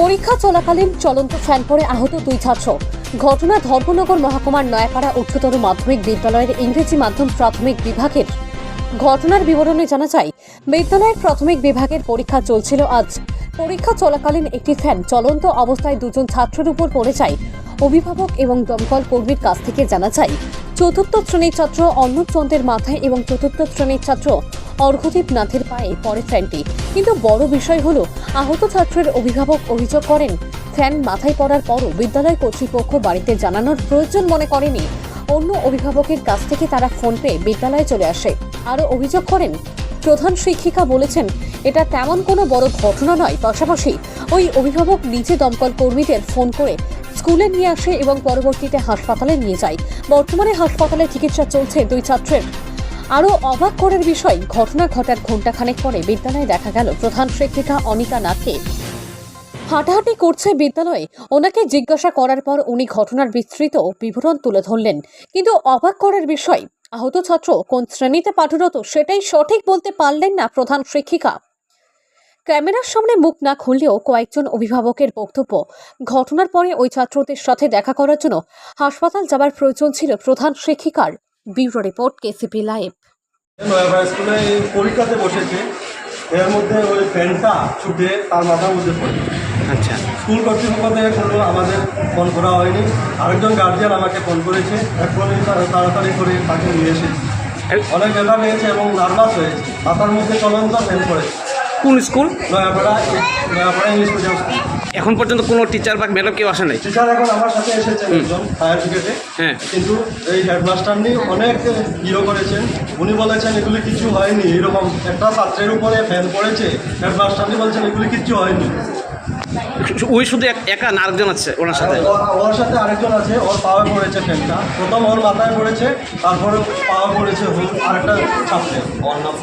পরীক্ষা চলাকালীন চলন্ত ফ্যান পরে আহত দুই ছাত্র। ঘটনা ধর্মনগর মহকুমার নয়াপাড়া উচ্চতর মাধ্যমিক বিদ্যালয়ের ইংরেজি মাধ্যম প্রাথমিক বিভাগের। ঘটনার বিবরণে জানা যায়, বিদ্যালয়ের প্রাথমিক বিভাগের পরীক্ষা চলছিল আজ। পরীক্ষা চলাকালীন একটি ফ্যান চলন্ত অবস্থায় দুজন ছাত্রের উপর পড়ে যায়। অভিভাবক এবং দমকল কর্মীর কাছ থেকে জানা যায়, চতুর্থ শ্রেণির ছাত্র অর্ণব চন্দ্রের মাথায় এবং চতুর্থ শ্রেণির ছাত্র অর্ঘদীপ নাথের পায়ে পড়ে ফ্যানটি। কিন্তু বড় বিষয় হলো, আহত ছাত্রের অভিভাবক অভিযোগ করেন, ফ্যান মাথায় পড়ার পরও বিদ্যালয় কর্তৃপক্ষ বাড়িতে জানানোর প্রয়োজন মনে করেনি। অন্য অভিভাবকের কাছ থেকে তারা ফোন পেয়ে বিদ্যালয়ে চলে আসে। আরও অভিযোগ করেন, প্রধান শিক্ষিকা বলেছেন, এটা তেমন কোনো বড় ঘটনা নয়। পাশাপাশি ওই অভিভাবক নিজে দমকল কর্মীদের ফোন করে স্কুলে নিয়ে আসে এবং পরবর্তীতে হাসপাতালে নিয়ে যায়। বর্তমানে হাসপাতালে চিকিৎসা চলছে দুই ছাত্রের। আরও অবাক করার বিষয়, ঘটনা ঘটার ঘণ্টাখানেক পরে বিদ্যালয়ে দেখা গেল প্রধান শিক্ষিকা অনিতা নাথকে। হাঁটাহাঁটি করছে বিদ্যালয়ে। ওনাকে জিজ্ঞাসা করার পর উনি ঘটনার বিস্তৃত বিবরণ তুলে ধরলেন। কিন্তু অবাক করার বিষয়, আহত ছাত্র কোন শ্রেণীতে পাঠরত সেটাই সঠিক বলতে পারলেন না প্রধান শিক্ষিকা। ক্যামেরার সামনে মুখ না খুললেও কয়েকজন অভিভাবকের বক্তব্য। ঘটনার পরে ওই ছাত্রদের সাথে দেখা করার জন্য হাসপাতাল যাবার প্রয়োজন ছিল প্রধান শিক্ষিকার। Bureau report KCP live. স্কুলে এই পরীক্ষাতে বসেছে। এর মধ্যে ওই ফ্যানটা ছুটে তার মাথার মধ্যে পড়ে। আচ্ছা। স্কুল কর্তৃপক্ষ থেকে কোনো আমাদের ফোন করা হয়নি। আরেকজন গার্জিয়ান আমাকে ফোন করেছে। এখনই তারা- তাড়াতাড়ি করে তাকে নিয়ে এসেছি। অনেক ব্যথা পেয়েছে এবং নার্ভাস হয়েছে। মাথার মধ্যে চলন্ত ফ্যান পড়েছে কোন স্কুল? এখন পর্যন্ত কোনো টিচার বা ম্যাডাম কেউ আসে নাই? টিচার এখন আমার সাথে এসেছেন একজন ফায়ার ব্রিগেডে হ্যাঁ। কিন্তু এই হেডমাস্টার নিয়ে অনেক ইয়ে করেছেন। উনি বলেছেন এগুলি কিছু হয়নি। এরকম একটা ছাত্রের উপরে ফ্যান পড়েছে হেডমাস্টার নিয়ে বলছেন এগুলি কিছু হয়নি। ওই শুধু এক- একা না আরেকজন আছে ওনার সাথে? ওর সাথে আরেকজন আছে ওর পাওয়ার পড়েছে ফ্যানটা প্রথম ওর মাথায় পড়েছে তারপরে পাওয়ার পড়েছে আরেকটা ছাত্রের। ওর নাম